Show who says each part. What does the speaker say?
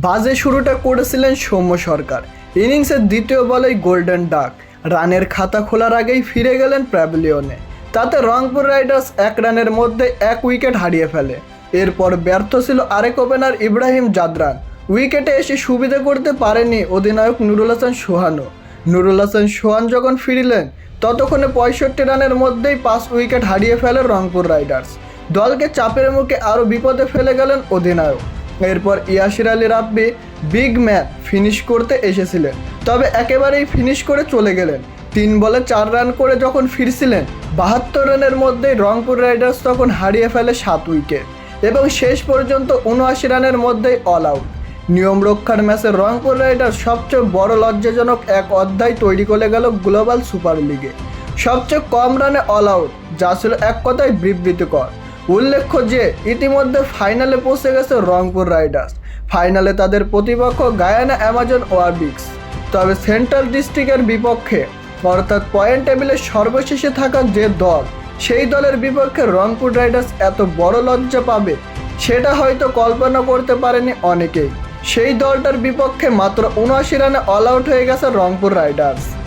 Speaker 1: বাজে শুরুটা করেছিলেন সৌম্য সরকার। ইনিংসের দ্বিতীয় বলেই গোল্ডেন ডাক। রানের খাতা খোলার আগেই ফিরে গেলেন প্যাভিলিয়নে। তাতে রংপুর রাইডার্স এক রানের মধ্যে এক উইকেট হারিয়ে ফেলে। এরপর ব্যর্থ ছিল আরেক ওপেনার ইব্রাহিম জাদরান। উইকেটে এসে সুবিধা করতে পারেনি অধিনায়ক নুরুল হাসান সোহানও। নুরুল হাসান সোহান যখন ফিরলেন, ততক্ষণে পঁয়ষট্টি রানের মধ্যেই পাঁচ উইকেট হারিয়ে ফেলে রংপুর রাইডার্স। দলকে চাপের মুখে আরও বিপদে ফেলে গেলেন অধিনায়ক। এরপর Yasir Ali Rabbi big match finish করতে এসেছিলেন। তবে একেবারেই ফিনিশ করে চলে গেলেন। তিন বলে চার রান করে যখন ফিরছিলেন, বাহাত্তর রানের মধ্যেই রংপুর রাইডার্স তখন হারিয়ে ফেলে সাত উইকেট এবং শেষ পর্যন্ত উনআশি রানের মধ্যেই অল আউট নিয়ম রক্ষার ম্যাচে রংপুর রাইডার্স সবচেয়ে বড় লজ্জাজনক এক অধ্যায় তৈরি করে গেল গ্লোবাল সুপার লিগে। সবচেয়ে কম রানে অল আউট যা ছিল এক কথায় বিবৃতিকর। উল্লেখ্য যে, ইতিমধ্যে ফাইনালে পৌঁছে গেছে রংপুর রাইডার্স। ফাইনালে তাদের প্রতিপক্ষ গায়ানা অ্যামাজন ওয়ারবিক্স। তবে সেন্ট্রাল ডিস্ট্রিক্টের বিপক্ষে, অর্থাৎ পয়েন্ট টেবিলের সর্বশেষে থাকা যে দল, সেই দলের বিপক্ষে রংপুর রাইডার্স এত বড় লজ্জা পাবে, সেটা হয়তো কল্পনা করতে পারেনি অনেকেই। সেই দলটার বিপক্ষে মাত্র উনআশি রানে অল আউট হয়ে গেছে রংপুর রাইডার্স।